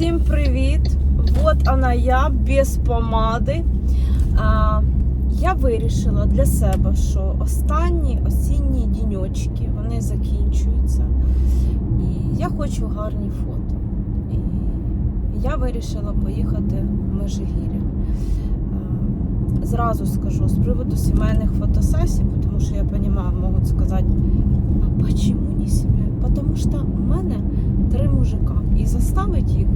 Всім привіт! Вот она я без помади. А, я вирішила для себе, що останні осінні діньочки вони закінчуються. І я хочу гарні фото. І я вирішила поїхати в Межигір'я. Зразу скажу з приводу сімейних фотосесій, тому що я розумію, можуть сказати, а чому не сімейні? Тому що в мене три мужика. І заставити їх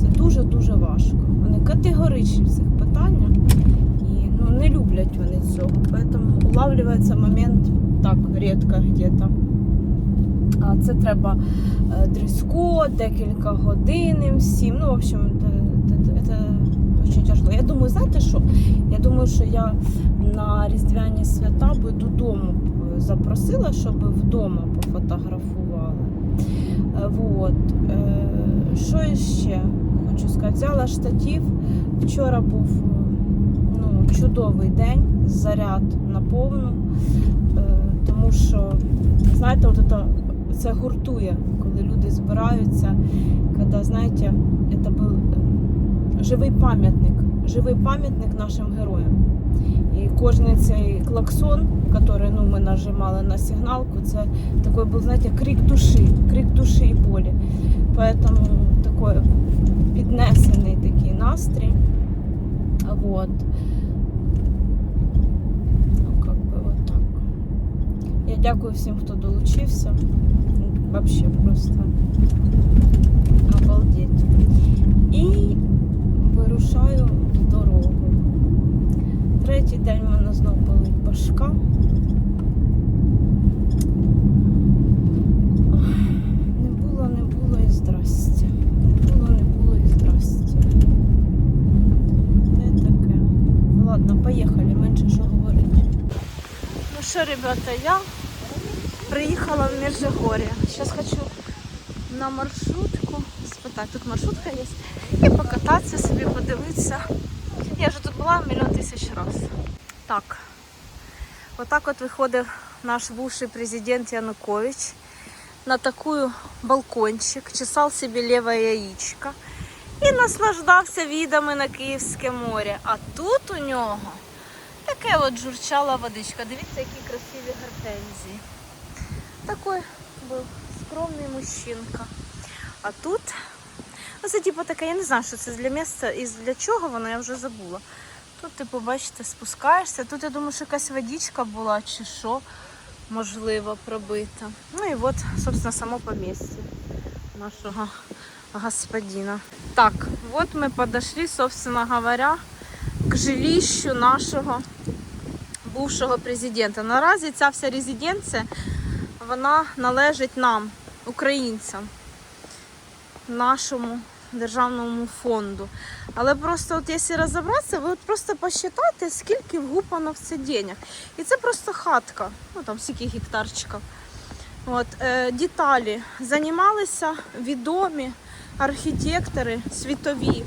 це дуже-дуже важко. Вони категоричні в цих питаннях і ну, не люблять вони цього. Тому улавлюється момент так рідко где-то. А це треба е, дрес-код, декілька годин всім. Ну, в общем, це, дуже тяжко. Я думаю, знаєте що? Я думаю, що я на Різдвяні свята би додому запросила, щоб вдома пофотографували. Е, Вот. Е, Що ще хочу сказати? Взяла штатив. Вчора був ну, чудовий день, заряд на. Е, Тому що, знаєте, от це, це гуртує, коли люди збираються, коли, знаєте, це був е, живий пам'ятник, живий пам'ятник нашим героям. І кожний цей клаксон, який ну, ми нажимали на сигналку, це такий був, знаєте, крик душі, крик душі і болі. Поэтому такой піднесений такий настрій. Вот. Ну, как би вот так. Я дякую всім, хто долучився. Вообще просто обалдеть. І вирушаю в дорогу. Третій день в мене знов болить башка. Ой, Не було, не було і здрасте. Не було, не було і здрасте. Те таке. Ну ладно, поїхали, менше що говорити. Ну що, ребята, я приїхала в Межигор'я. Зараз хочу на маршрутку спитати. Тут маршрутка є. І покататися собі, подивитися. Я вже тут була мільйон тисяч разів. Так. Отак от виходив наш бывший президент Янукович на такую балкончик, чесал себе левое яичко і наслаждався видами на Київське море. А тут у нього таке от журчала водичка. Дивіться, які красиві гортензії. Такий був скромний мужчинка. А тут, ну це типу таке, я не знаю, що це для місця і для чого воно, я вже забула. Тут ти побачите, спускаєшся. Тут я думаю, що якась водичка була чи що, можливо, пробита. Ну і от, собственно, само помістя нашого господина. Так, вот мы подошли, собственно говоря, к жилищу нашого бувшого президента. Наразі ця вся резиденція, вона належить нам, українцям, нашому державному фонду. Але просто, от якщо розібратися, ви от просто посчитайте, скільки вгупано в це денег. І це просто хатка, ну там скільки гектарчиків. От, е, деталі. Займалися відомі архітектори світові,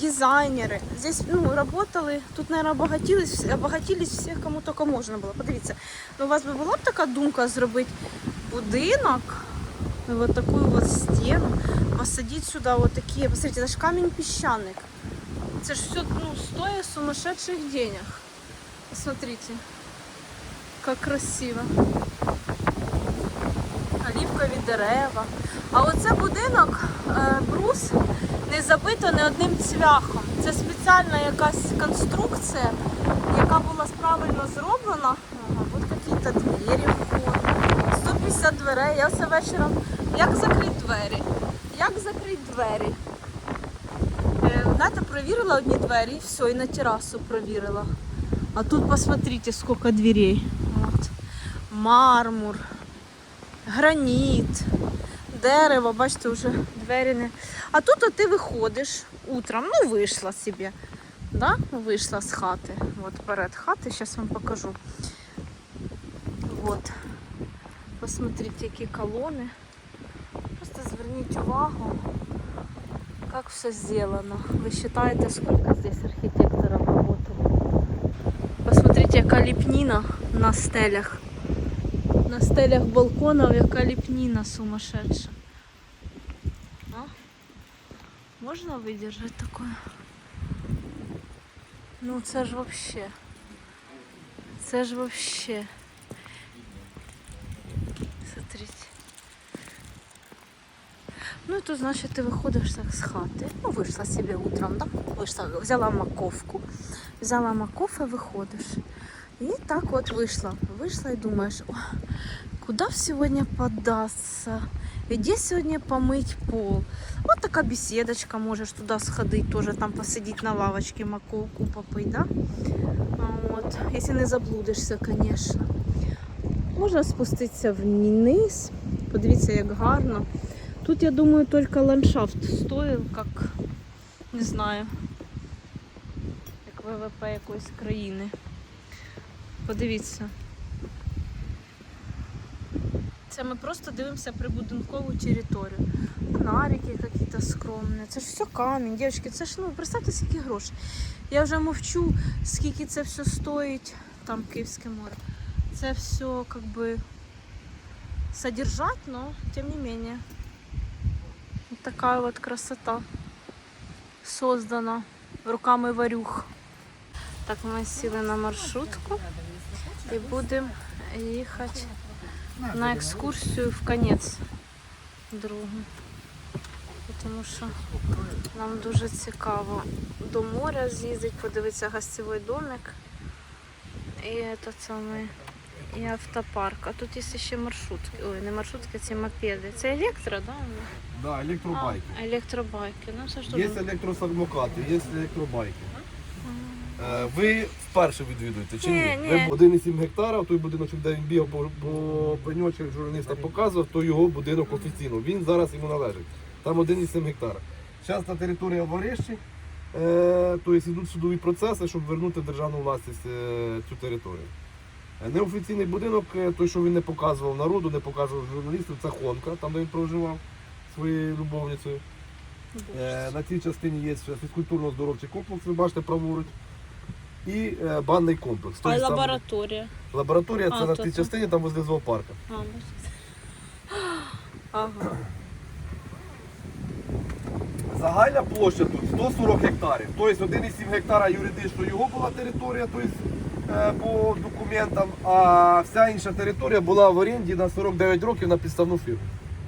дизайнери. Здесь ну, работали, тут, наверное, обогатились, обогатились всіх, кому тільки можна було. Подивіться, ну, у вас би була б така думка зробити будинок, вот такую вот стену, посадить сюда вот такие, посмотрите, это же камень песчаник. Это же все ну, стоит сумасшедших денег. Посмотрите, как красиво. Олівкові дерева. А оце будинок е, брус не забито не одним цвяхом. Це спеціальна якась конструкція, яка була правильно зроблена. От якісь двері входять. 150 дверей. Я все вечором. Як закрити двері? Як закрити двері? Е, знаєте, провірила одні двері і все, і на терасу провірила. А тут посмотрите, сколько дверей. От. Мармур, граніт, дерево, бачите, вже двері не. А тут от ти виходиш утром, ну вийшла собі. Да? Вийшла з хати. От перед хати, зараз вам покажу. Вот. Посмотрите, які колони. Просто зверніть увагу, як все зроблено. Ви вважаєте, скільки здесь архітекторів работало? Посмотрите, яка ліпніна на стелях. На стелях балконів яка ліпніна сумасшедша. А? Можна видержати таке? Ну це ж вообще. Це ж вообще. Смотрите. Ну, то значить ти виходиш так з хати. Ну, вийшла собі утром, да? Вийшла, взяла маковку. Взяла маковку, виходиш. І так от вийшла. Вийшла і думаєш, о, куди сьогодні податься? Где сьогодні помить пол? Вот така беседочка, можеш туди сходити, теж там посидіти на лавочці, маковку попити, да? От, якщо не заблудишся, звісно. Можна спуститися вниз, подивіться, як гарно. Тут, я думаю, тільки ландшафт стоїв, як, не знаю, як ВВП якоїсь країни. Подивіться. Це ми просто дивимося прибудинкову територію. Фонарики якісь скромні. Це ж все камінь, дівчатки, це ж ну представте, скільки грошей. Я вже мовчу, скільки це все стоїть, там Київське море. Це все как бы содержать, но тем не менее. Вот такая вот красота создана руками варюх. Так, ми сіли на маршрутку і будемо їхати на екскурсію в конець другу. Тому що нам дуже цікаво до моря з'їздити, подивитися гостєвий домик. І этот самий, і автопарк. А тут є ще маршрутки. Ой, не маршрутки, ці мопеди. Це електро, да? Да, електробайки. А, електробайки. Ну це ж Є електросамокати, є електробайки. Е, Ви вперше відвідуєте чи ні? Ні, ні. 1,7 гектара, той будиночок, де він бігав по пеньочок журналіста показував, то його будинок офіційно. Він зараз йому належить. Там 1,7 гектара. Зараз на території е, тобто йдуть судові процеси, щоб вернути в державну власність е, цю територію. Неофіційний будинок, той, що він не показував народу, не показував журналістів, це Хонка, там де він проживав своєю любовницею. Е, На цій частині є фізкультурно-здоровчий комплекс, ви бачите праворуч. І е, банний комплекс. А Тобто там лабораторія. лабораторія це А, на то тій це. частині, там возле зоопарка. А. Ага. Загальна площа тут 140 гектарів. Тобто 1,7 гектара юридично його була територія, тобто, е, по документам, а вся інша територія була в оренді на 49 років на підставну фірму.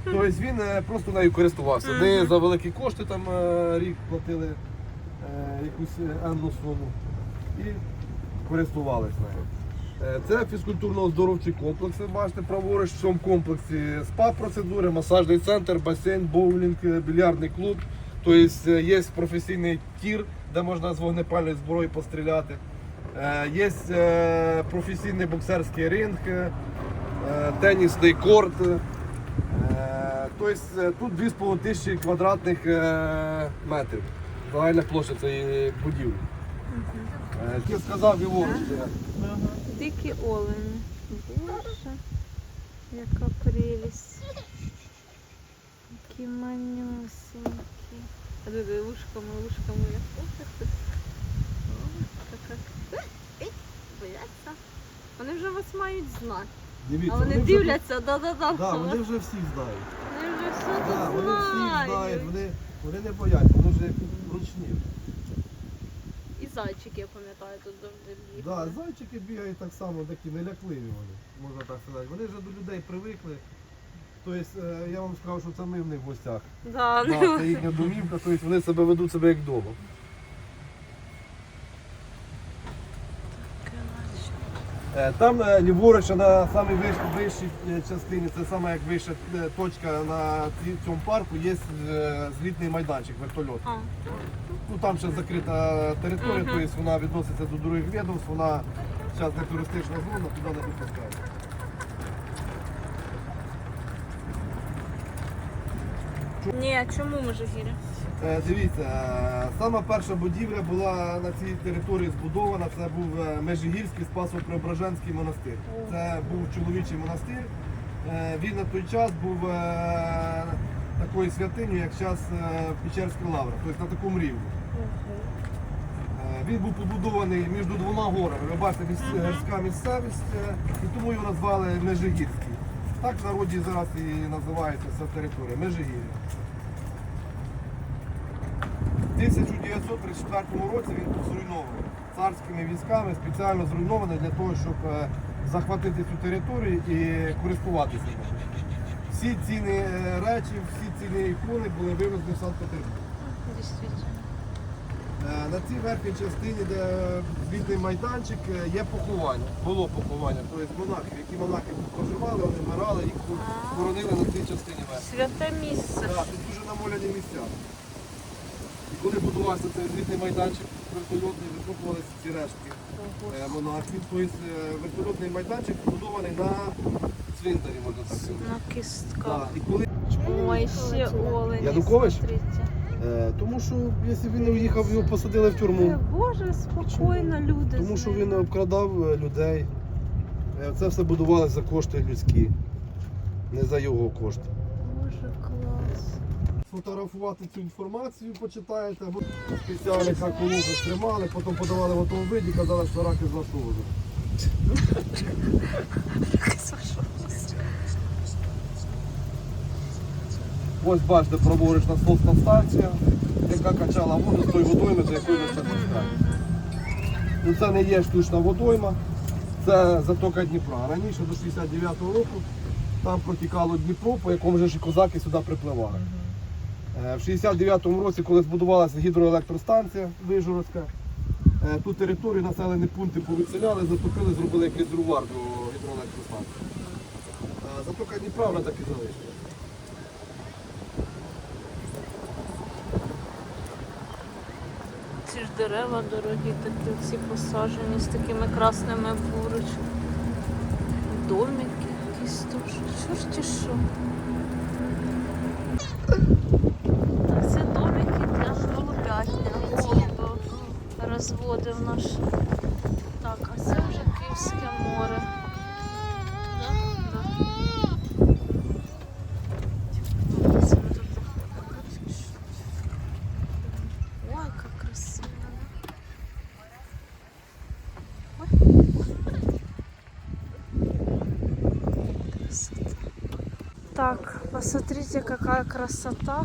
Тобто він е, просто нею користувався. Не за великі кошти там е, рік платили е, якусь е, енну суму і користувалися нею. Е, Це фізкультурно-оздоровчий комплекс, ви бачите, праворуч в цьому комплексі спа-процедури, масажний центр, басейн, боулінг, е, більярдний клуб. Тобто е, є професійний тір, де можна з вогнепальної зброї постріляти. Є професійний боксерський ринг, тенісний корт. Тобто тут 2,5 тисячі квадратних метрів. Загальна площа цієї будівлі. Е, Ти сказав ліворуч. е, Дикі олені. Боже, яка прелість. Які манюсенькі. А тут ушками, ушками. Ох. Ой, така. Ей, Бояться. Вони вже вас мають знати. Дивіться, А вони вже дивляться, да-да-да. тут- Да, вони вже всі знають. Вони вже все Да, тут вони всі знають, знають. вони, вони не бояться, вони вже ручні. Зайчики, я пам'ятаю, тут завжди бігали. Да, зайчики бігають так само, такі нелякливі вони, можна так сказати. Вони вже до людей привикли. Тобто, е, я вам сказав, що це ми в них в гостях. Да, Да, це їхня домівка, тобто вони себе ведуть себе як вдома. Там е, ліворуч на самій вищій, е, частині, це саме як вища е, точка на цьому парку, є е, злітний майданчик, вертольот. Ну там ще закрита територія, тобто вона відноситься до других відомств, вона зараз не туристична зона, туди не допускають. Ні, чому Межигір'я? Е, Дивіться, е, сама перша будівля була на цій території збудована. Це був е, Межигірський Спасо-Преображенський монастир. Це був чоловічий монастир. Е, Він на той час був е, такою святиною, як зараз Печерська лавра, тобто на такому рівні. Е, Він був побудований між двома горами. Ви бачите, гірська місцевість, е, і тому його назвали Межигірський. Так в народі зараз і називається ця територія Межигір'я. В 1934 році він був зруйнований царськими військами, спеціально зруйнований для того, щоб е, захватити цю територію і користуватися. Всі цінні е, речі, всі цінні ікони були вивезені в Санкт-Петербург. Е, На цій верхній частині, де звітний майданчик, є поховання. Було поховання, тобто монахи, які монахи тут проживали, вони вмирали, їх тут хоронили на цій частині верхній. Святе місце. Так, тут дуже намоляні місця. І коли будувався цей звітний майданчик вертольотний, викопувалися ці рештки е, монахів. Тобто е, вертольотний майданчик побудований на цвинтарі, можна так сказати. На кістках. І коли Ой, ще олені. Янукович? смотрите. Е, Тому що якщо він не уїхав, його посадили в тюрму. Боже, спокійно люди. Тому що він обкрадав людей. Це все будувалося за кошти людські, не за його кошти. Сфотографувати цю інформацію, почитаєте, спеціальних акулугах тримали, потім подавали в готовому виді, казали, що раки з вашого. Ось бачите, праворуч насосна станція, яка качала воду з тої водойми, до якої ви це пускаєте. Ну, це не є штучна водойма, це затока Дніпра. Раніше до 69-го року там протікало Дніпро, по якому ж і козаки сюди припливали. Е, В 69-му році, коли збудувалася гідроелектростанція Вижгородська, е, ту територію населені пункти повиселяли, затопили, зробили як резервуар до гідроелектростанції. Е, Затока Дніпра вона так і залишилася. Ці ж дерева дорогі, такі всі посаджені з такими красними поруч. Домики якісь теж. Чорті що. Розводив наш. Так, а це вже Київське море. Ой, как красиво. Так, посмотрите, какая красота.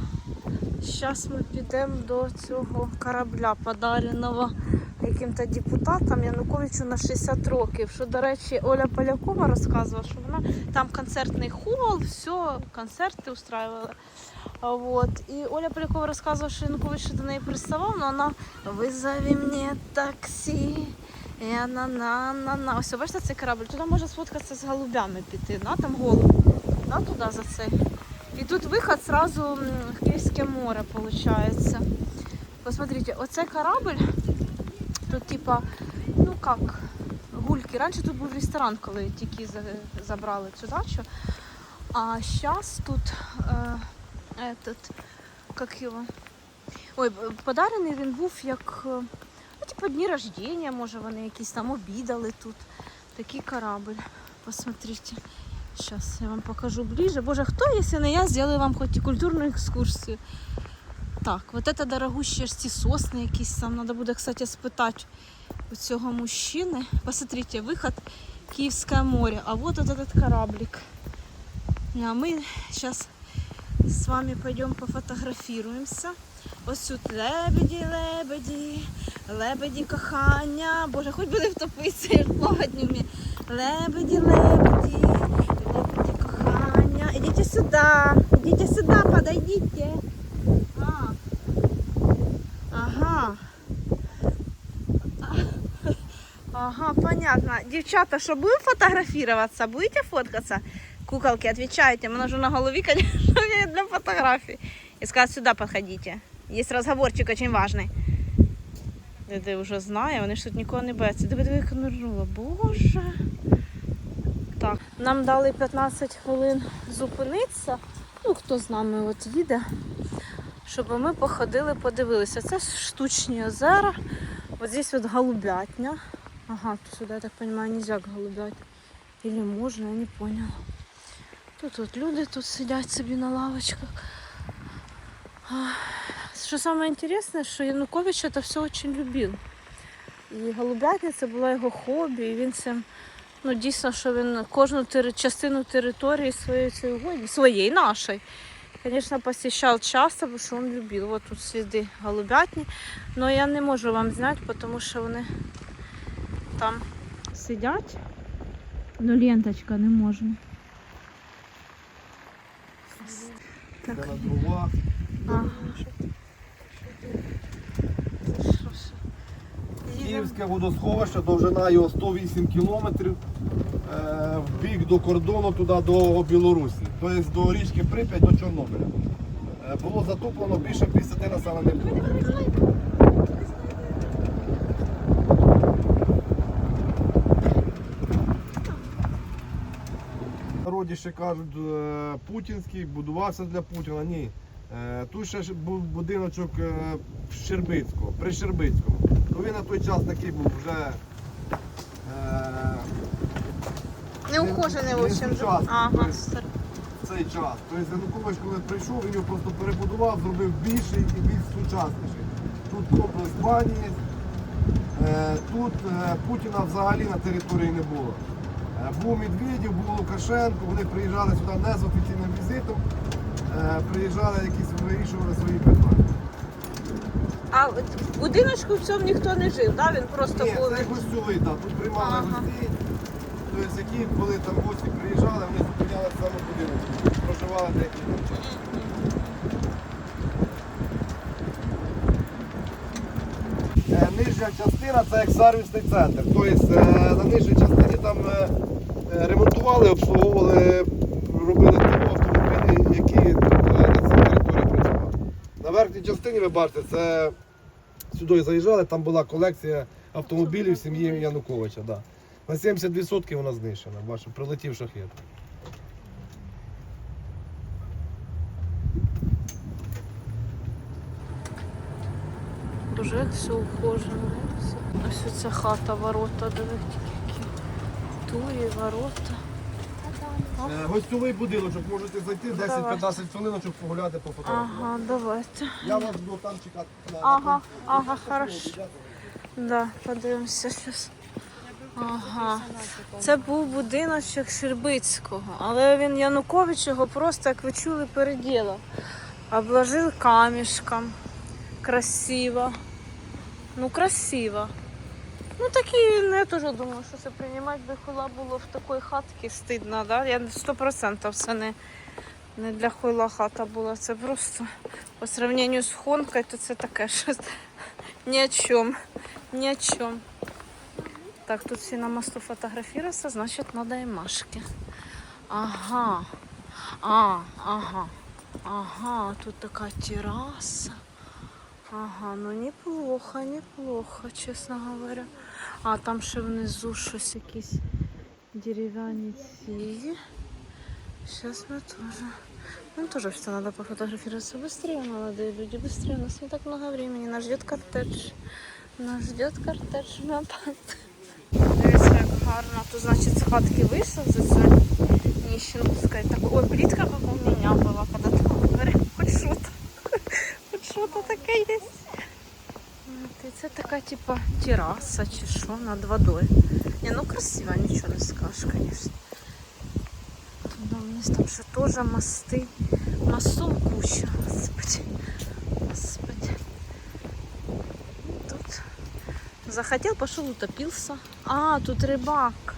Сейчас ми підемо до цього корабля, подареного яким-то депутатам Януковичу на 60 років. Що, до речі, Оля Полякова розказувала, що вона там концертний хол, все, концерти устраювали. Вот. І Оля Полякова розказувала, що Янукович до неї приставав, але вона визови мені таксі. І на на на на Ось бачите цей корабль. Туди може сфоткатися з голубями піти. На там голуб. На туди за цей. І тут виход сразу в Київське море виходить. Посмотрите, оцей корабль, тут типа, ну як, гульки. Раніше тут був ресторан, коли тільки забрали цю дачу. А зараз тут е, этот, как його? Ой, подарений він був як, е, ну, типу, дні рождення, може вони якісь там обідали тут. Такий корабль. Посмотрите. Сейчас я вам покажу ближе. Боже, кто, если не я, сделаю вам хоть и культурную екскурсію. Так, вот это дорогущие ж ці сосни якісь там. Надо буде, кстати, спитати у цього мужчини. Посмотрите, выход Киевское море. А вот этот кораблик. А мы сейчас с вами пойдем пофотографируемся. Ось тут лебеді, лебеді, лебеді кохання. Боже, хоч буде втопитися, я ж плавати не вмію. Лебеді, лебеді, лебеді сюди, ідіть сюди, подойдіть. А. Ага. Ага, понятно. Дівчата, що будемо фотографуватися? Будете фоткатися? Куколки, отвечайте. Мене вже на голові, конечно, для фотографий. И сказать, сюда подходите. Есть разговорчик очень важный. Диди вже знає, вони ж тут нікого не бояться. Диви, диви, як нирнула. Боже. Нам дали 15 хвилин зупинитися. Ну, хто з нами от їде, щоб ми походили, подивилися. Це штучні озера. От здесь от голубятня. Ага, сюди, я так розумію, нельзя голубять. Или можна, я не поняла. Тут от люди тут сидять собі на лавочках. Що саме що Янукович це все дуже любив. І голубятня це було його хобі, і він цим, ну дійсно, що він кожну тери- частину території своєї цієї своєї нашої, Конечно, посещал часто, потому что он любил. Вот тут следы голубятни. Но я не можу вам зняти, тому що вони там сидять. Ну, ленточка не можна. Це. Що ж. Їдемо. Київське водосховище, довжина його 108 кілометрів е, в бік до кордону туди до Білорусі. Тобто до річки Прип'ять до Чорнобиля. Е, Було затоплено більше 50 населених пунктів. Народі ще кажуть, е, путінський будувався для Путіна. Ні. Тут ще був будиночок Щербицького, при Щербицькому. Ну він на той час такий був вже е, Неухожений, в общем. сучасний, Ага. тобто цей час. Тобто Янукович, коли прийшов, він його просто перебудував, зробив більший і більш сучасніший. Тут комплекс бані. Е, Тут е, Путіна взагалі на території не було. Е, Був Медведєв, був Лукашенко, вони приїжджали сюди не з офіційним візитом, е, приїжджали якісь вирішували свої питання. А в будиночку в цьому ніхто не жив, да? він просто Ні, був. це гостьовий, так. Тут приймали Ага. гостей. Тобто, які, коли там гості приїжджали, вони зупинялися саме в будинку. Проживали деякий там час. Е, Нижня частина це як сервісний центр. Тобто е, на нижній частині там е, е, ремонтували, обслуговували, робили автомобілі, які е, на цій території працювали. Верхній частині ви бачите, це сюди заїжджали, там була колекція автомобілів сім'ї Януковича. Да. На 70% вона знищена, бачу, прилетів шахет. Дуже все ухожено. Ось оця хата, ворота, дивіться, які турі, ворота. Е, Гостьовий будиночок, можете зайти 10-15 хвилиночок погуляти по фотографії. Ага, давайте. Я вас буду там чекати. на- Ага, на- ага, хорошо. Да, подивимося зараз. Ага. Це був будиночок Щербицького, але він Янукович його просто, як ви чули, переділав. Обложив камішком. Красиво. Ну, красиво. Ну такі, ну, я теж думаю, що це приймати би хула було в такій хатці стидно, да? Я 100% це не, не для хуйла хата була. Це просто по сравнению з Хонкою, то це таке щось ні о чому. Ні о чому. Так, тут всі на мосту фотографуватися, значить надо і Машки. Ага. А, ага. Ага, тут така терраса. Ага, ну неплохо, неплохо, чесно говоря. А там ще внизу щось якісь дерев'яні ці. Сейчас мы тоже. Нам тоже все надо пофотографироваться быстрее, молодые люди, быстрее. У нас не так много времени. Нас ждет кортеж. Нас ждет кортеж. Ми опять. Дивіться, як гарно. Тут, значить, з хатки вийшов за це Ніщенковська. Так, ой, плитка, как у меня была когда-то во дворе. Хоть что-то. Хоть что-то таке є. Це така, типа, терраса чи що над водою. Не, ну красиво, нічого не скажеш, конечно. Туда вниз там ще теж мости. Мостов куча. Господи. Господи. Тут захотел, пошел, утопился. А, тут рибак.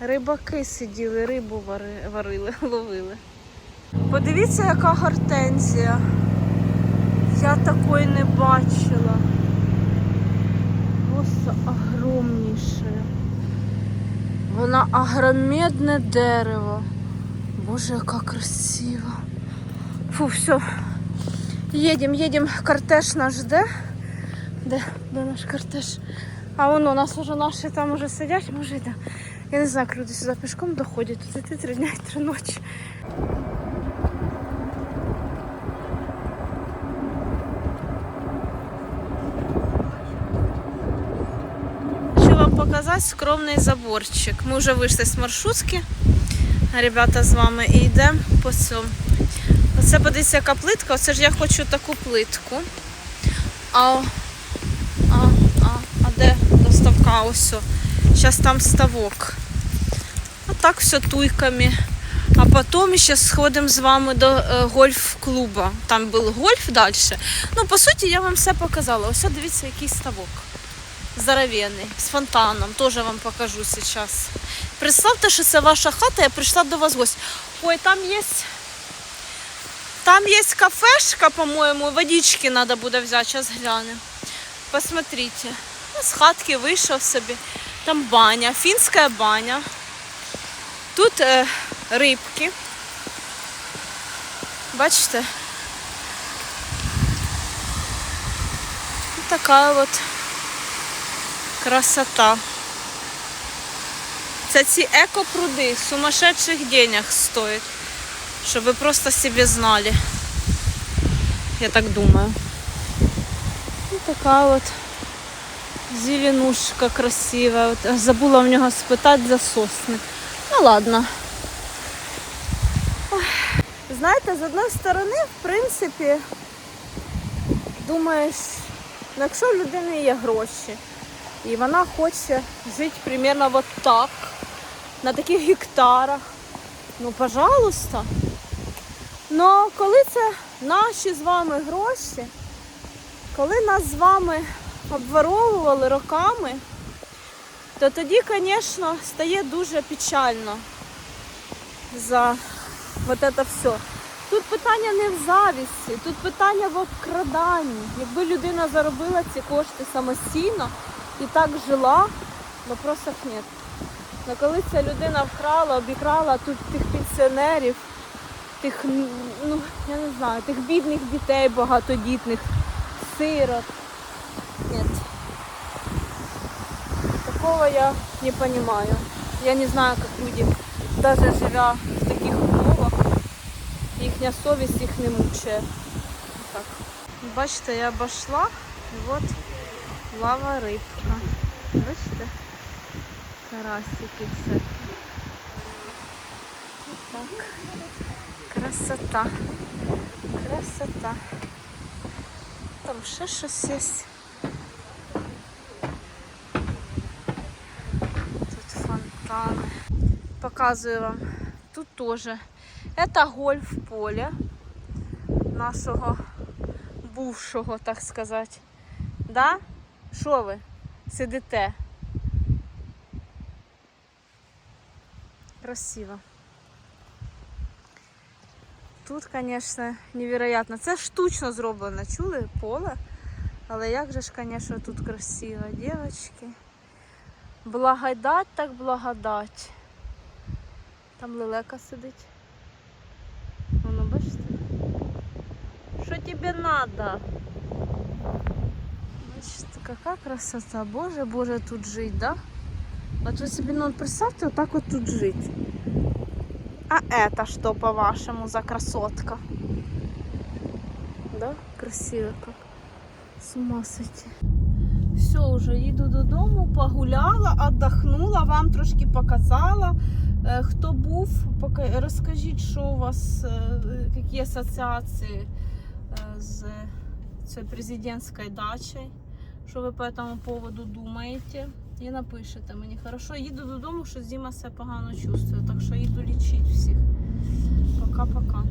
Рибаки сиділи, рибу вари- варили, ловили. Подивіться, яка гортензія. Я такої не бачила. Просто огромніше. Вона огромедне дерево. Боже, яка красиво. Фу, все. Їдемо, їдемо. Кортеж наш де? Де? Де наш кортеж? А воно у нас вже наші там уже сидять, може йде. Я не знаю, як люди сюди пішком доходять. Тут іти три дня і три ночі. Хочу показати скромний заборчик. Ми вже вийшли з маршрутки. Ребята з вами і йдемо по цьому. Оце подивіться, яка плитка. Оце ж я хочу таку плитку. А, а, а, а де доставка? Ось. Зараз там ставок. А так все туйками. А Потім ще сходимо з вами до е, гольф-клуба. Там був гольф далі. Ну, по суті, я вам все показала. Ось дивіться, який ставок. Здоровенний, з фонтаном. Теж вам покажу зараз. Представте, що це ваша хата, я прийшла до вас в гості. Ой, там є. Там є кафешка, по-моєму, водички треба буде взяти, зараз глянемо. Посмотрите. Ну, З хатки вийшов собі. Там баня, фінська баня. Тут е, рибки. Бачите? Така от красота. Це ці екопруди сумасшедших денег стоять. Щоб ви просто себе знали. Я так думаю. Ось така от зеленушка красива. От, забула в нього спитати за сосни. Ну ладно. Знаєте, з одної сторони, в принципі, думаєш, ну, якщо в людини є гроші, і вона хоче жити примерно от так, на таких гектарах, ну, пожалуйста. Ну, коли це наші з вами гроші, коли нас з вами обворовували роками, то тоді, звісно, стає дуже печально за вот это все. Тут питання не в завісті, тут питання в обкраданні. Якби людина заробила ці кошти самостійно і так жила, вопросов нет. Но коли ця людина вкрала, обікрала тут тих пенсіонерів, тих, ну, я не знаю, тих бідних дітей багатодітних, сирот. Нет. Такого я не понимаю. Я не знаю, как люди, даже живя в таких умовах, їхня совість їх не мучає. Так. Бачите, я обошла, і от лава рибка. Бачите? Карасики все. Так. Красота. Красота. Там ще щось є. Тут фонтани. Показую вам. Тут теж. Это гольф поле нашого бувшого, так сказати. Да? Що ви сидите? Красиво. Тут, звісно, невероятно. Це штучно зроблено, чули поле? Але як же ж, звісно, тут красиво, дівчатки. Благодать так благодать. Там лелека сидить. Воно, бачите? Що тобі треба? Бачите, яка красота. Боже, Боже, тут жить, да? От ви собі ну, от представте, отак от тут жить. А это что, по-вашему, за красотка? Да? Красиво как. С ума сойти. Все, уже їду додому, погуляла, отдохнула, вам трошки показала. Е, Хто був, пока- розкажіть, що у вас, е, які асоціації е, з цією президентською дачею, Що ви по цьому поводу думаєте. І напишете мені. Хорошо, їду додому, що Зіма себе погано чувствує, так що їду лічити всіх. Пока-пока.